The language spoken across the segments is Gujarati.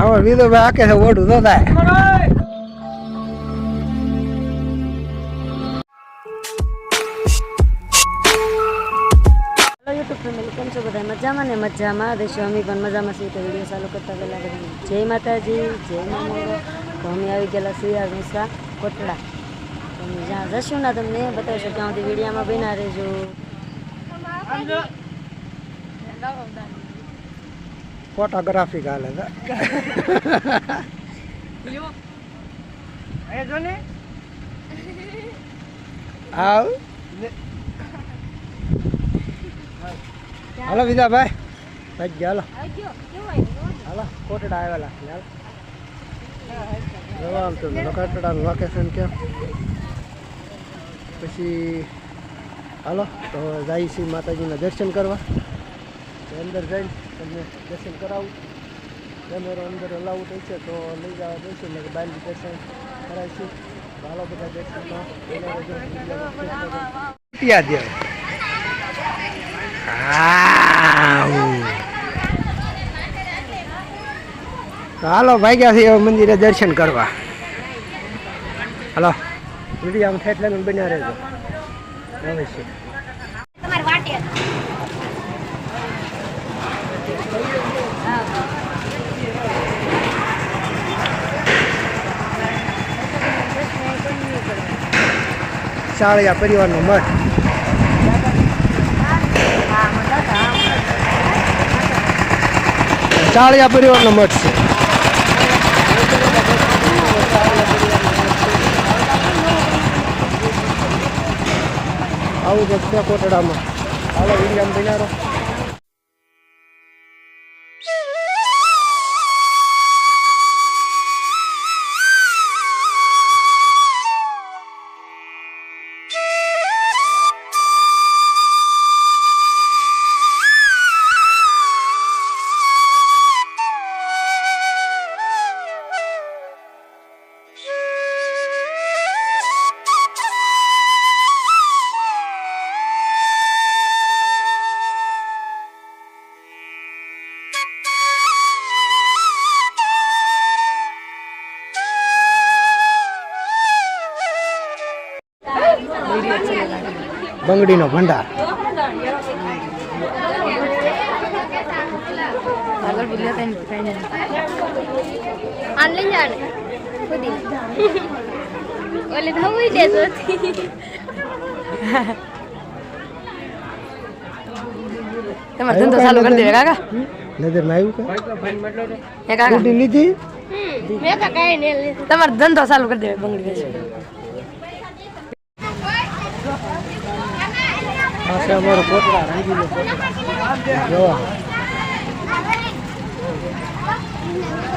આમાં વિદુભાઈ આકે છો બધા? મજામાં ને મજામાં? દેશો અમે પણ મજામાં છીએ તો વીડિયો ચાલુ કરતા પહેલાં જય માતાજી જય મામો તો આવી ગયેલા શિયાળ મિશ્રા કોટડા. જ્યાં જશું ને તમને બતાવશો ત્યાં સુધી વિડીયામાં બના રહેજો. ફોટોગ્રાફી ગાલે આવ હાલો બીજા ભાઈ ભાઈ ગયા હાલો હાલો કોટડા આવેલા હાલો જોવા આમ તો કોટડાનું લોકેશન કેમ પછી હાલો તો જાય શ્રી માતાજીના દર્શન કરવા. અંદર જઈને તમને દર્શન કરાવું. કેમેરો અંદર અલાઉ થઈ છે તો લઈ જવા દઈશું એટલે કે દર્શન કરાવીશું. હાલો બધા દર્શનમાં હાલો ભાગ્યા છે મંદિરે દર્શન કરવા. હાલો વીડિયો આમ થાય એટલે બન્યા રહેજો. અવશ્ય તમારે વાટે મઠ ચાળિયા પરિવારનો મઠ છે. આવું જ છે કોટડામાં. હાલો વિડીયામાં બિનારો બંગડીનો ભંડાર. તમારે ધંધો ચાલુ કરી દેવે કાકા. આવ્યું લીધું? તમારે ધંધો ચાલુ કરી દેવે બંગડી છે અમારો કોટડા રંગીલો જોવા.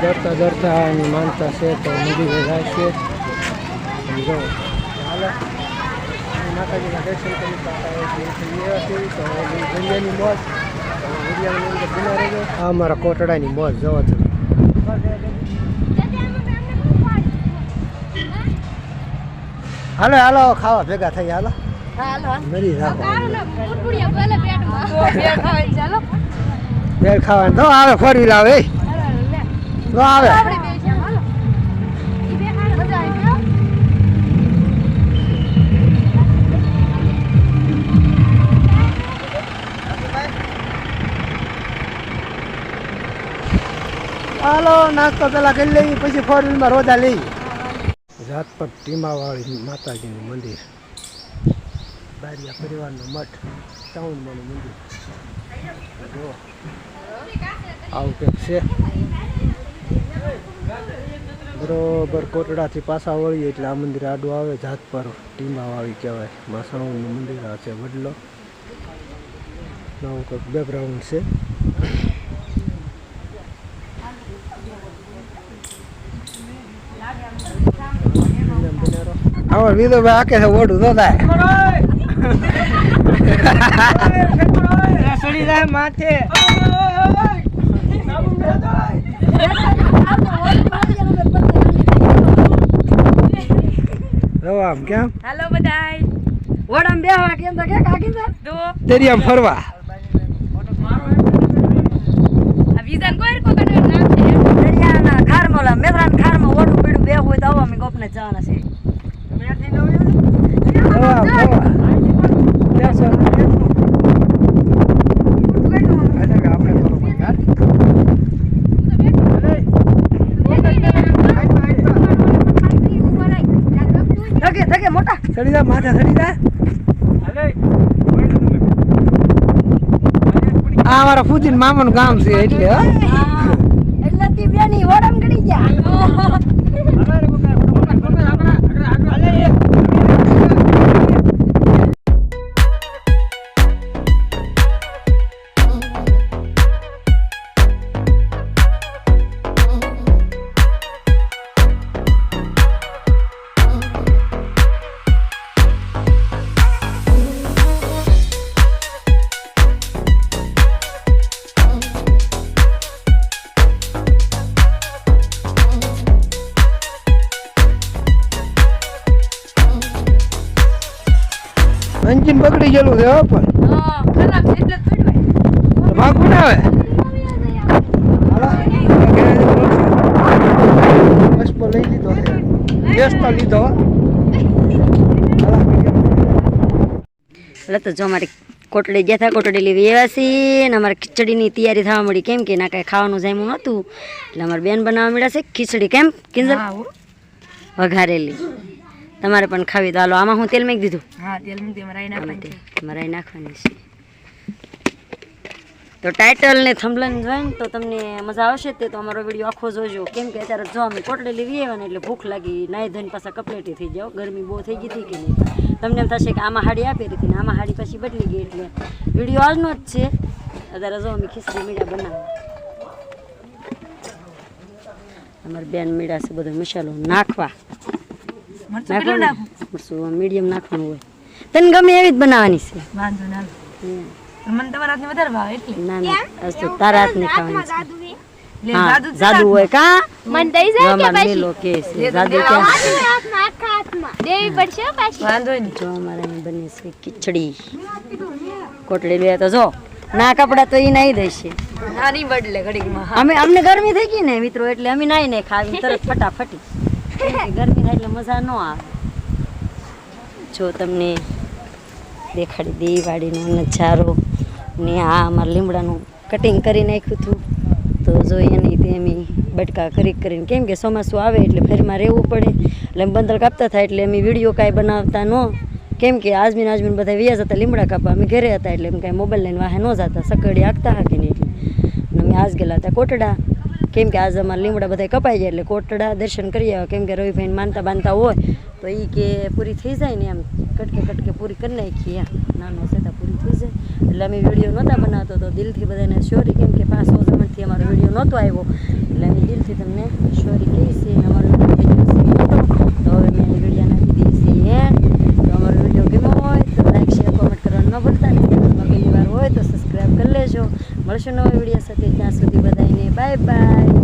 દરતા દરતા એની માનતા છે તો નદી જાય છે જો. હાલો. માતાજીના દર્શન કરી ગંજાની મોજ. આ અમારા કોટડાની મોજ જોવો છો હાલો હાલો ખાવા ભેગા થઈ હાલો. ખાવાનું તો આવે ફોર વ્હીલ આવે એ. તો આવે. હાલો. નાસ્તો પેલા કરી લઈ પછી ફોર વ્હીલમાં રોજા લઈ જાતપટ ટીમાવાળી માતાજીનું મંદિર. બારિયા પરિવારનો મઠ ટાઉનમાંનું મંદિર. જો આવું કંઈક છે. બરોબર કોટડાથી પાછા વળીએ એટલે આ મંદિર આડું આવે જાત પર ટીમાવાળી કહેવાય. માસાણુનું મંદિર આ છે, વડલો. આવું કંઈક બેકગ્રાઉન્ડ છે. આવો વિધો ભાઈ આકે છે ઓઢું તો થાય? રસડી જાય માથે રવામ કેમ હેલો બધાય ફરવા. આ વિઝન કોઈર કો દરિયાના ખારમોલા મેદરાન ખારમો ઓડું પીડું બેહવું હોય તો આવા મે ગોપને જવાના છે. ચડી જા આ અમારા ફૂજીન મામાનું ગામ છે એટલે એટલે તી બેની ઓડમ ગડી ગયા. એન્જિન બગડી ગયેલું છે હો પણ. હા ખરાબ છે એટલે તો ભાગવું ના આવે. તો લઈ લીધો છે. લીધો. એટલે તો જો અમારી કોટડી ગયા હતા કોટડી લેવી એવા છીએ ને અમારે ખીચડીની તૈયારી થવા મળી. કેમ કે ના કાંઈ ખાવાનું જમ્યું નહોતું. એટલે અમારે બેન બનાવવા મળ્યા છે ખીચડી. કેમ કિંજલ? વઘારેલી. તમારે પણ ખાવી દાલો આમાં હું તેલ મેં દીધું. હા તેલ મૂકી મારા એના આમાં નાખવાની છે. તો ટાઇટલ ને થંભલન જોઈને તો તમને મજા આવશે તે તો અમારો વીડિયો આખો જોજો. કેમ કે અત્યારે જો અમે કોટડી લેવી આવ્યા ને એટલે ભૂખ લાગી નાઈ ધોઈને પાછા કપલેટી થઈ જાઓ. ગરમી બહુ થઈ ગઈ હતી કે નહીં? તમને એમ થશે કે આમાં હાડી આપી હતી ને આમાં હાડી પછી બદલી ગઈ એટલે વીડિયો આજનો જ છે. અત્યારે જો અમે ખીચડી મીઠા બનાવવા. અમારે બેન મીડા છે બધો મસાલો નાખવા. મરચું કેટલું નાખું. મરચું મીડિયમ નાખવાનું હોય. તને ગમે એવી જ બનાવવાની છે? વાંધો ના મને તમારા હાથની વધારે ભાવે એટલે. ના ના આજ તો તારા હાથની ખાવાની છે? જાદુ જાદુ હોય કા? મન દઈ જાય કે પછી? લીલો કે છે જાદુ ક્યાં છે? હાથમાં આખા હાથમાં. દેવી પડશે પાછી. વાંધો નહીં. જો અમારે અહીં બને છે ખીચડી. કોટડી લે તો જો ના કપડા તો એ નાઈ દેશે ના બદલે ઘડીકમાં અમે અમને ગરમી થઈ ગઈ ને મિત્રો એટલે અમે નાઈ ને ખાવી તરત ફટાફટી. ગરમી થાય એટલે મજા ન આવે. જો તમને દેખાડી દિવાળીનો નજારો. ને આ અમારા લીમડાનું કટિંગ કરી નાખ્યું હતું. તો જો એની તેમી બટકા કરી કરીને કેમ કે ચોમાસું આવે એટલે ફેરમાં રહેવું પડે. એટલે બંદર કાપતા થાય એટલે અમે વીડિયો કાંઈ બનાવતા ન. કેમ કે આજમીન આજમીન બધા વ્યાજ હતા લીમડા કાપવા. અમે ઘરે હતા એટલે એમ કાંઈ મોબાઈલ લઈને વાહે ન જતા. સકડી આગતા હા કે નહીં એટલે અમે આજ ગયેલા હતા કોટડા. કેમ કે આજ અમારા લીમડા બધા કપાઈ જાય એટલે કોટડા દર્શન કરી આવ્યા કેમ કે રવિભાઈને માનતા બાંધતા હોય, તો એ કે પૂરી થઈ જાય ને એમ. કટકે કટકે પૂરી કરી નાખીએ. નાનો સેતા પૂરી થઈ જાય. એટલે અમે વીડિયો નહોતા બનાવતો તો દિલથી બધાને સોરી કેમ કે પાંચસો જમણથી અમારો વીડિયો નહોતો આવ્યો. એટલે અમે દિલથી તમને સોરી કહી અમારો તો હવે મેં વીડિયો નાખી દઈએ છીએ તો અમારો વીડિયો ગમ્યો હોય તો લાઈક શેર કોમેન્ટ ન ભૂલતા. ને પહેલી વાર હોય તો સબસ્ક્રાઈબ કરી લેજો. મળશે નવા વીડિયો સાથે. ત્યાં સુધી બધાને 拜拜。